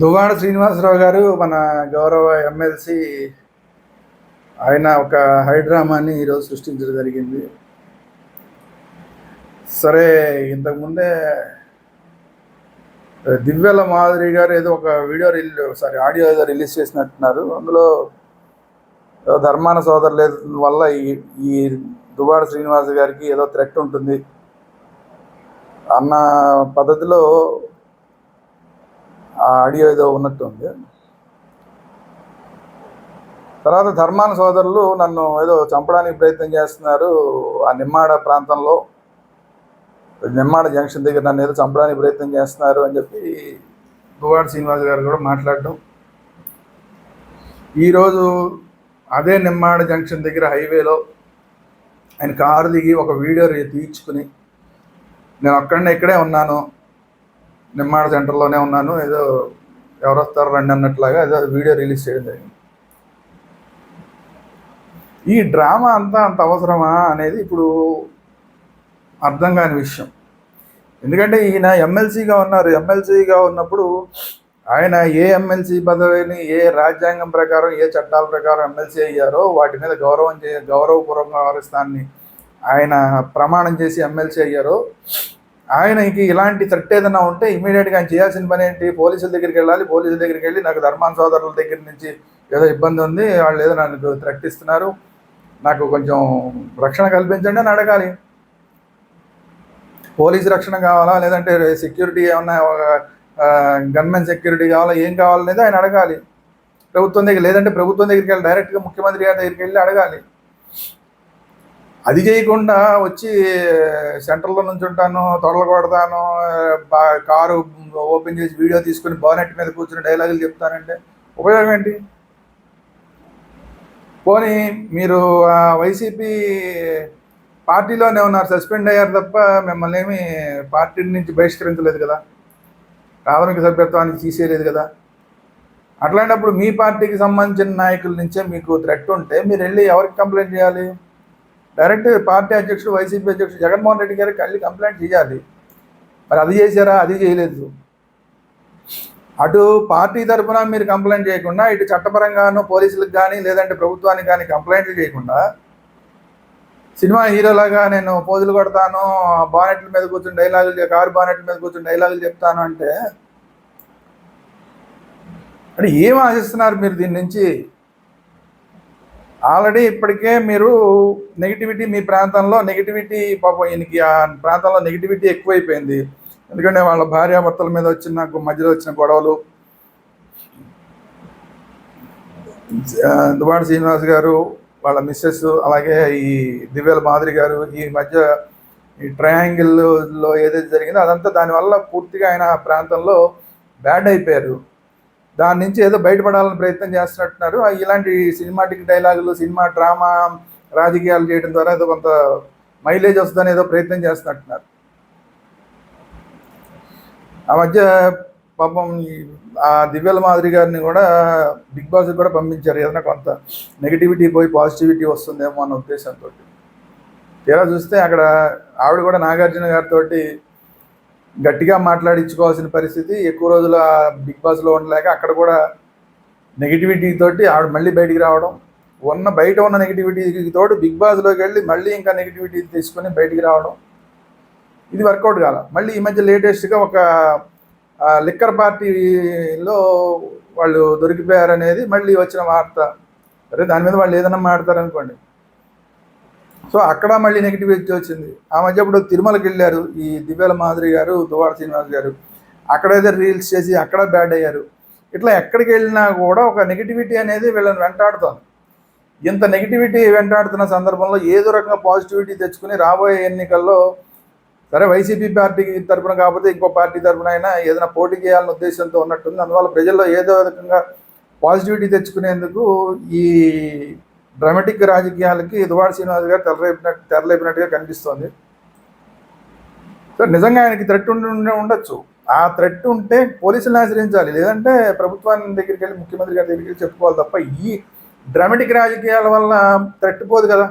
దువ్వాడ శ్రీనివాసరావు గారు మన గౌరవ ఎమ్మెల్సీ ఆయన ఒక హైడ్రామాని ఈరోజు సృష్టించడం జరిగింది. సరే ఇంతకుముందే దివ్యల మాధురి గారు ఏదో ఒక వీడియో రిలీజ్ సారీ ఆడియో ఏదో రిలీజ్ చేసినట్టున్నారు. అందులో ధర్మాన సోదరుల వల్ల ఈ ఈ దువ్వాడ శ్రీనివాస్ గారికి ఏదో థ్రెట్ ఉంటుంది అన్న పద్ధతిలో ఆ ఆడియో ఏదో ఉన్నట్టుంది తర్వాత ధర్మాన సోదరులు నన్ను ఏదో చంపడానికి ప్రయత్నం చేస్తున్నారు. ఆ నిమ్మాడ ప్రాంతంలో నిమ్మాడ జంక్షన్ దగ్గర నన్ను ఏదో చంపడానికి ప్రయత్నం చేస్తున్నారు అని చెప్పి దువ్వాడ శ్రీనివాస్ గారు కూడా మాట్లాడడం. ఈరోజు అదే నిమ్మాడ జంక్షన్ దగ్గర హైవేలో ఆయన కారు దిగి ఒక వీడియో తీర్చుకుని తీయించుకుని నేను అక్కడనే ఇక్కడే ఉన్నాను. నిమ్మాడ సెంటర్లోనే ఉన్నాను. ఏదో ఎవరు వస్తారు రండి అన్నట్లాగా ఏదో వీడియో రిలీజ్ చేయడం జరిగింది. ఈ డ్రామా అంతా అంత అవసరమా అనేది ఇప్పుడు అర్థం కాని విషయం. ఎందుకంటే ఈయన ఎమ్మెల్సీగా ఉన్నారు. ఎమ్మెల్సీగా ఉన్నప్పుడు ఆయన ఏ ఎమ్మెల్సీ పదవిని ఏ రాజ్యాంగం ప్రకారం ఏ చట్టాల ప్రకారం ఎమ్మెల్సీ అయ్యారో వాటి మీద గౌరవం చే గౌరవపూర్వకంగా వ్యవహరిస్తాన్ని ఆయన ప్రమాణం చేసి ఎమ్మెల్సీ అయ్యారో ఆయనకి ఇలాంటి థ్రెట్ ఏదైనా ఉంటే ఇమీడియట్గా ఆయన చేయాల్సిన పని ఏంటి? పోలీసుల దగ్గరికి వెళ్ళాలి పోలీసుల దగ్గరికి వెళ్ళి నాకు ధర్మాన్ సోదరుల దగ్గర నుంచి ఏదో ఇబ్బంది ఉంది వాళ్ళు ఏదో నాకు థ్రెట్ ఇస్తున్నారు. నాకు కొంచెం రక్షణ కల్పించండి అని అడగాలి. పోలీసు రక్షణ కావాలా? లేదంటే సెక్యూరిటీ ఏమన్నా గన్మెన్ సెక్యూరిటీ కావాలా? ఏం కావాలనేది ఆయన అడగాలి. ప్రభుత్వం దగ్గర లేదంటే ప్రభుత్వం దగ్గరికి వెళ్ళి డైరెక్ట్గా ముఖ్యమంత్రి గారి దగ్గరికి వెళ్ళి అడగాలి. అది చేయకుండా వచ్చి సెంటర్లో నుంచి ఉంటాను తొడలు కొడతాను బా- కారు ఓపెన్ చేసి వీడియో తీసుకుని బోనెట్ మీద కూర్చుని డైలాగులు చెప్తానంటే ఉపయోగం ఏంటి? పోనీ మీరు వైసీపీ పార్టీలోనే ఉన్నారు సస్పెండ్ అయ్యారు తప్ప మిమ్మల్ని ఏమి పార్టీ నుంచి బహిష్కరించలేదు కదా? ప్రాథమిక సభ్యత్వానికి తీసేయలేదు కదా? అట్లాంటప్పుడు మీ పార్టీకి సంబంధించిన నాయకుల నుంచే మీకు థ్రెట్ ఉంటే మీరు వెళ్ళి ఎవరికి కంప్లైంట్ చేయాలి? డైరెక్ట్ పార్టీ అధ్యక్షుడు వైసీపీ అధ్యక్షుడు జగన్మోహన్ రెడ్డి గారికి వెళ్ళి కంప్లైంట్ చేయాలి. మరి అది చేశారా? అది చేయలేదు. అటు పార్టీ తరఫున మీరు కంప్లైంట్ చేయకుండా ఇటు చట్టపరంగాను పోలీసులకు కానీ లేదంటే ప్రభుత్వానికి కానీ కంప్లైంట్లు చేయకుండా సినిమా హీరోలాగా నేను పోజులు కొడతాను బానెట్ల మీద కూర్చుని డైలాగులు కారు బానెట్ల మీద కూర్చుని డైలాగులు చెప్తాను అంటే అంటే ఏం ఆశిస్తున్నారు మీరు దీని నుంచి? ఆల్రెడీ ఇప్పటికే మీరు నెగిటివిటీ మీ ప్రాంతంలో నెగిటివిటీ పాపం ఈయనకి ఆ ప్రాంతంలో నెగిటివిటీ ఎక్కువైపోయింది. ఎందుకంటే వాళ్ళ భార్యాభర్తల మీద వచ్చిన మధ్యలో వచ్చిన గొడవలు. ఆ, దువాడ శ్రీనివాస్ గారు వాళ్ళ మిస్సెస్ అలాగే ఈ దివ్యల మాదిరి గారు ఈ మధ్య ఈ ట్రయాంగిల్లో ఏదైతే జరిగిందో అదంతా దానివల్ల పూర్తిగా ఆయన ప్రాంతంలో బ్యాడ్ అయిపోయారు. దాని నుంచి ఏదో బయటపడాలని ప్రయత్నం చేస్తున్నట్టున్నారు. ఇలాంటి సినిమాటిక్ డైలాగులు సినిమా డ్రామా రాజకీయాలు చేయడం ద్వారా ఏదో కొంత మైలేజ్ వస్తుందని ఏదో ప్రయత్నం చేస్తున్నట్టున్నారు. ఆ మధ్య పాపం ఈ ఆ దివ్యల మాదిరి గారిని కూడా బిగ్ బాస్ కూడా పంపించారు. ఏదైనా కొంత నెగిటివిటీ పోయి పాజిటివిటీ వస్తుందేమో అన్న ఉద్దేశంతో తీరా చూస్తే అక్కడ ఆవిడ కూడా నాగార్జున గారితో గట్టిగా మాట్లాడించుకోవాల్సిన పరిస్థితి. ఎక్కువ రోజుల బిగ్ బాస్లో ఉండలేక అక్కడ కూడా నెగిటివిటీ తోటి ఆవిడ మళ్ళీ బయటికి రావడం ఉన్న బయట ఉన్న నెగిటివిటీకి తోడు బిగ్ బాస్లోకి వెళ్ళి మళ్ళీ ఇంకా నెగిటివిటీ తీసుకొని బయటికి రావడం ఇది వర్కౌట్ కాల. మళ్ళీ ఈ మధ్య లేటెస్ట్గా ఒక లిక్కర్ పార్టీలో వాళ్ళు దొరికిపోయారనేది మళ్ళీ వచ్చిన వార్త. అరే దాని మీద వాళ్ళు ఏదైనా మాడతారనుకోండి సో అక్కడ మళ్ళీ నెగిటివిటీ వచ్చింది. ఆ మధ్య ఇప్పుడు తిరుమలకి వెళ్ళారు ఈ దివ్యాల మాధురి గారు దువాడ శ్రీనివాస్ గారు. అక్కడైతే రీల్స్ చేసి అక్కడ బ్యాడ్ అయ్యారు. ఇట్లా ఎక్కడికి వెళ్ళినా కూడా ఒక నెగిటివిటీ అనేది వీళ్ళని వెంటాడుతోంది. ఇంత నెగిటివిటీ వెంటాడుతున్న సందర్భంలో ఏదో రకంగా పాజిటివిటీ తెచ్చుకుని రాబోయే ఎన్నికల్లో సరే వైసీపీ పార్టీకి తరపున కాకపోతే ఇంకో పార్టీ తరపున అయినా ఏదైనా పోటీ చేయాలనే ఉద్దేశంతో ఉన్నట్టుంది. అందువల్ల ప్రజల్లో ఏదో రకంగా పాజిటివిటీ తెచ్చుకునేందుకు ఈ డ్రామాటిక్ రాజకీయాలకి దువాడ శ్రీనివాస్ గారు తెరలేపినట్టు తెరలేపినట్టుగా కనిపిస్తోంది. సో నిజంగా ఆయనకి థ్రెట్ ఉండి ఉండొచ్చు. ఆ థ్రెట్ ఉంటే పోలీసులను ఆశ్రయించాలి. లేదంటే ప్రభుత్వాన్ని దగ్గరికి వెళ్ళి ముఖ్యమంత్రి గారి దగ్గరికి వెళ్ళి చెప్పుకోవాలి తప్ప ఈ డ్రామాటిక్ రాజకీయాల వల్ల థ్రెట్ పోదు కదా.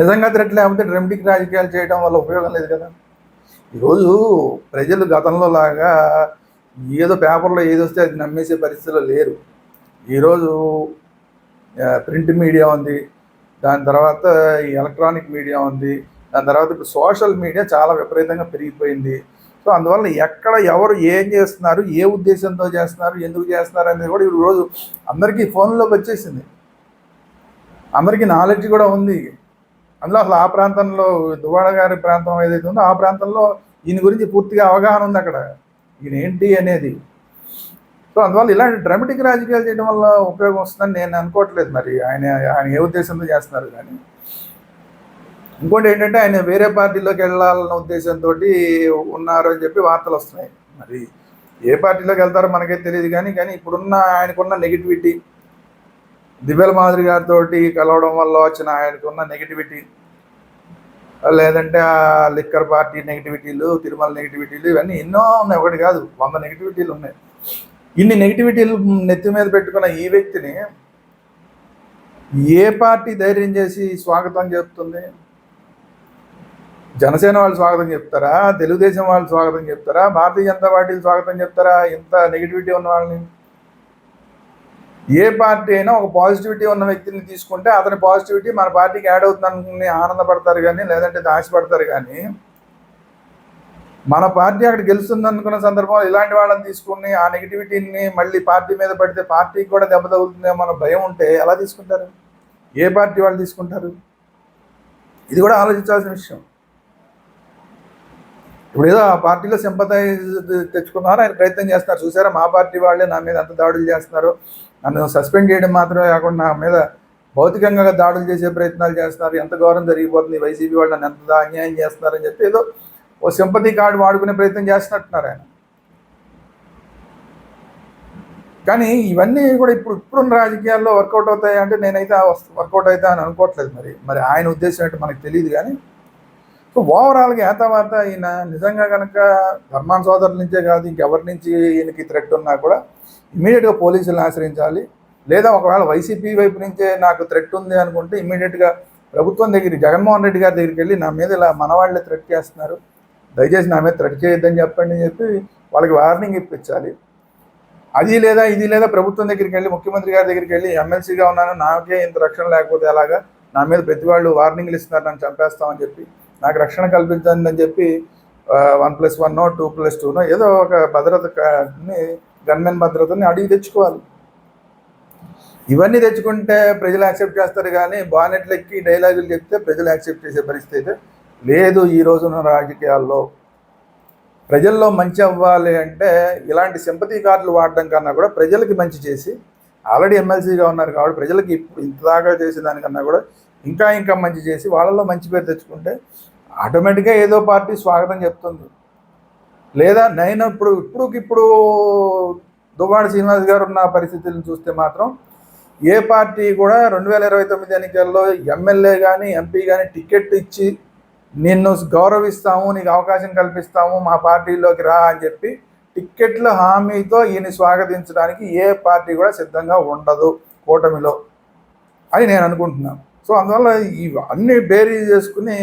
నిజంగా థ్రెట్ లేకపోతే డ్రామాటిక్ రాజకీయాలు చేయడం వల్ల ఉపయోగం లేదు కదా. ఈరోజు ప్రజలు గతంలో లాగా ఏదో పేపర్లో ఏదొస్తే అది నమ్మేసే పరిస్థితిలో లేరు. ఈరోజు ప్రింట్ మీడియా ఉంది. దాని తర్వాత ఈ ఎలక్ట్రానిక్ మీడియా ఉంది. దాని తర్వాత ఇప్పుడు సోషల్ మీడియా చాలా విపరీతంగా పెరిగిపోయింది. సో అందువల్ల ఎక్కడ ఎవరు ఏం చేస్తున్నారు ఏ ఉద్దేశంతో చేస్తున్నారు ఎందుకు చేస్తున్నారు అనేది కూడా ఈ రోజు అందరికీ ఫోన్లోకి వచ్చేసింది. అందరికీ నాలెడ్జ్ కూడా ఉంది. అందులో అసలు ఆ ప్రాంతంలో దువాడ గారి ప్రాంతం ఏదైతే ఉందో ఆ ప్రాంతంలో దీని గురించి పూర్తిగా అవగాహన ఉంది అక్కడ. ఈయన ఏంటి అనేది సో అందువల్ల ఇలాంటి డ్రామాటిక్ రాజకీయాలు చేయడం వల్ల ఉపయోగం వస్తుందని నేను అనుకోవట్లేదు మరి. ఆయన ఆయన ఏ ఉద్దేశంతో చేస్తున్నారు కానీ. ఇంకోటి ఏంటంటే ఆయన వేరే పార్టీలోకి వెళ్ళాలన్న ఉద్దేశంతో ఉన్నారు అని చెప్పి వార్తలు వస్తున్నాయి. మరి ఏ పార్టీలోకి వెళ్తారో మనకే తెలియదు కానీ కానీ ఇప్పుడున్న ఆయనకున్న నెగిటివిటీ దివ్యల మాదిరి గారితో కలవడం వల్ల వచ్చిన ఆయనకున్న నెగిటివిటీ లేదంటే ఆ లిక్కర్ పార్టీ నెగిటివిటీలు తిరుమల నెగిటివిటీలు ఇవన్నీ ఎన్నో ఉన్నాయి. ఒకటి కాదు వంద నెగిటివిటీలు ఉన్నాయి. ఇన్ని నెగిటివిటీలు నెత్తి మీద పెట్టుకున్న ఈ వ్యక్తిని ఏ పార్టీ ధైర్యం చేసి స్వాగతం చెప్తుంది జనసేన వాళ్ళు స్వాగతం చెప్తారా? తెలుగుదేశం వాళ్ళు స్వాగతం చెప్తారా? భారతీయ జనతా పార్టీలు స్వాగతం చెప్తారా? ఇంత నెగిటివిటీ ఉన్న వాళ్ళని? ఏ పార్టీ అయినా ఒక పాజిటివిటీ ఉన్న వ్యక్తిని తీసుకుంటే అతని పాజిటివిటీ మన పార్టీకి యాడ్ అవుతుందని ఆనందపడతారు కానీ లేదంటే ఆశపడతారు కానీ మన పార్టీ అక్కడ గెలుస్తుంది అనుకున్న సందర్భంలో ఇలాంటి వాళ్ళని తీసుకుని ఆ నెగిటివిటీని మళ్ళీ పార్టీ మీద పడితే పార్టీకి కూడా దెబ్బ తగులుతుందేమో అన్న భయం ఉంటే ఎలా తీసుకుంటారు? ఏ పార్టీ వాళ్ళు తీసుకుంటారు? ఇది కూడా ఆలోచించాల్సిన విషయం. ఇప్పుడు ఏదో ఆ పార్టీలో సింపతైజ్ తెచ్చుకున్నారు? ఆయన ప్రయత్నం చేస్తున్నారు. చూసారా? మా పార్టీ వాళ్ళే నా మీద ఎంత దాడులు చేస్తున్నారు. నన్ను సస్పెండ్ చేయడం మాత్రమే కాకుండా నా మీద భౌతికంగా దాడులు చేసే ప్రయత్నాలు చేస్తున్నారు. ఎంత గౌరవం జరిగిపోతుంది? వైసీపీ వాళ్ళు నన్ను ఎంత అన్యాయం చేస్తున్నారని చెప్పి ఏదో ఓ సింపతి కార్డు వాడుకునే ప్రయత్నం చేస్తున్నట్టున్నారు ఆయన. కానీ ఇవన్నీ కూడా ఇప్పుడు ఇప్పుడున్న రాజకీయాల్లో వర్కౌట్ అవుతాయి అంటే నేనైతే వర్కౌట్ అవుతా అని అనుకోవట్లేదు మరి. మరి ఆయన ఉద్దేశం ఏంటో మనకు తెలియదు కానీ సో ఓవరాల్గా ఏతావాత ఈయన నిజంగా కనుక ధర్మాన్ సోదరుల నుంచే కాదు ఇంకెవరి నుంచి ఈయనకి థ్రెట్ ఉన్నా కూడా ఇమీడియట్గా పోలీసులను ఆశ్రయించాలి. లేదా ఒకవేళ వైసీపీ వైపు నుంచే నాకు థ్రెట్ ఉంది అనుకుంటే ఇమీడియట్గా ప్రభుత్వం దగ్గరికి జగన్మోహన్ రెడ్డి గారి దగ్గరికి వెళ్ళి నా మీద ఇలా మనవాళ్ళే థ్రెట్ చేస్తున్నారు. దయచేసి నా మీద థ్రెట్ చేయొద్దని చెప్పండి అని చెప్పి వాళ్ళకి వార్నింగ్ ఇప్పించాలి. అది లేదా ఇది లేదా ప్రభుత్వం దగ్గరికి వెళ్ళి ముఖ్యమంత్రి గారి దగ్గరికి వెళ్ళి ఎమ్మెల్సీగా ఉన్నాను నాకే ఇంత రక్షణ లేకపోతే ఎలాగా? నా మీద ప్రతి వాళ్ళు వార్నింగ్లు ఇస్తున్నారు నన్ను చంపేస్తామని చెప్పి. నాకు రక్షణ కల్పించండి అని చెప్పి one plus one two plus టూనో ఏదో ఒక భద్రతని గన్మెన్ భద్రతని అడిగి తెచ్చుకోవాలి. ఇవన్నీ తెచ్చుకుంటే ప్రజలు యాక్సెప్ట్ చేస్తారు కానీ బానెట్లెక్కి డైలాగులు చెప్తే ప్రజలు యాక్సెప్ట్ చేసే పరిస్థితి అయితే లేదు ఈ రోజున రాజకీయాల్లో ప్రజల్లో మంచి అవ్వాలి అంటే ఇలాంటి సింపతి కార్డులు వాడడం కన్నా కూడా ప్రజలకి మంచి చేసి ఆల్రెడీ ఎమ్మెల్సీగా ఉన్నారు కాబట్టి ప్రజలకి ఇప్పుడు ఇంత దాకా చేసే దానికన్నా కూడా ఇంకా ఇంకా మంచి చేసి వాళ్ళలో మంచి పేరు తెచ్చుకుంటే ఆటోమేటిక్గా ఏదో పార్టీ స్వాగతం చెప్తుంది. లేదా నేను ఇప్పుడు ఇప్పుడుకిప్పుడు ఇప్పుడు దువ్వాడ శ్రీనివాస్ గారు ఉన్న పరిస్థితులను చూస్తే మాత్రం ఏ పార్టీ కూడా రెండు వేల ఇరవై తొమ్మిది ఎన్నికల్లో ఎమ్మెల్యే కానీ ఎంపీ కానీ టికెట్ ఇచ్చి నిన్ను గౌరవిస్తాము నీకు అవకాశం కల్పిస్తాము మా పార్టీలోకి రా అని చెప్పి టిక్కెట్ల హామీతో ఈయన స్వాగతించడానికి ఏ పార్టీ కూడా సిద్ధంగా ఉండదు కూటమిలో అని నేను అనుకుంటున్నాను. సో అందువల్ల ఈ అన్ని బేరీ చేసుకుని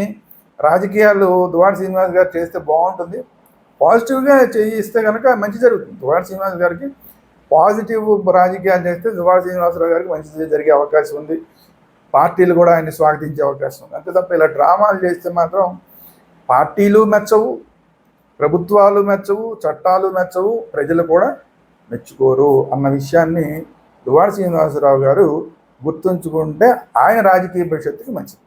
రాజకీయాలు దువాడ శ్రీనివాస్ గారు చేస్తే బాగుంటుంది. పాజిటివ్గా చేయిస్తే కనుక మంచి జరుగుతుంది. దువాడ శ్రీనివాస్ గారికి పాజిటివ్ రాజకీయాలు చేస్తే దువాడ శ్రీనివాసరావు గారికి మంచి జరిగే అవకాశం ఉంది. పార్టీలు కూడా ఆయన్ని స్వాగతించే అవకాశం ఉంది. అంతే తప్ప ఇలా డ్రామాలు చేస్తే మాత్రం పార్టీలు మెచ్చవు ప్రభుత్వాలు మెచ్చవు చట్టాలు మెచ్చవు ప్రజలు కూడా మెచ్చుకోరు అన్న విషయాన్ని దువాడ శ్రీనివాసరావు గారు గుర్తుంచుకుంటే ఆయన రాజకీయ భవిష్యత్తుకి మంచిది.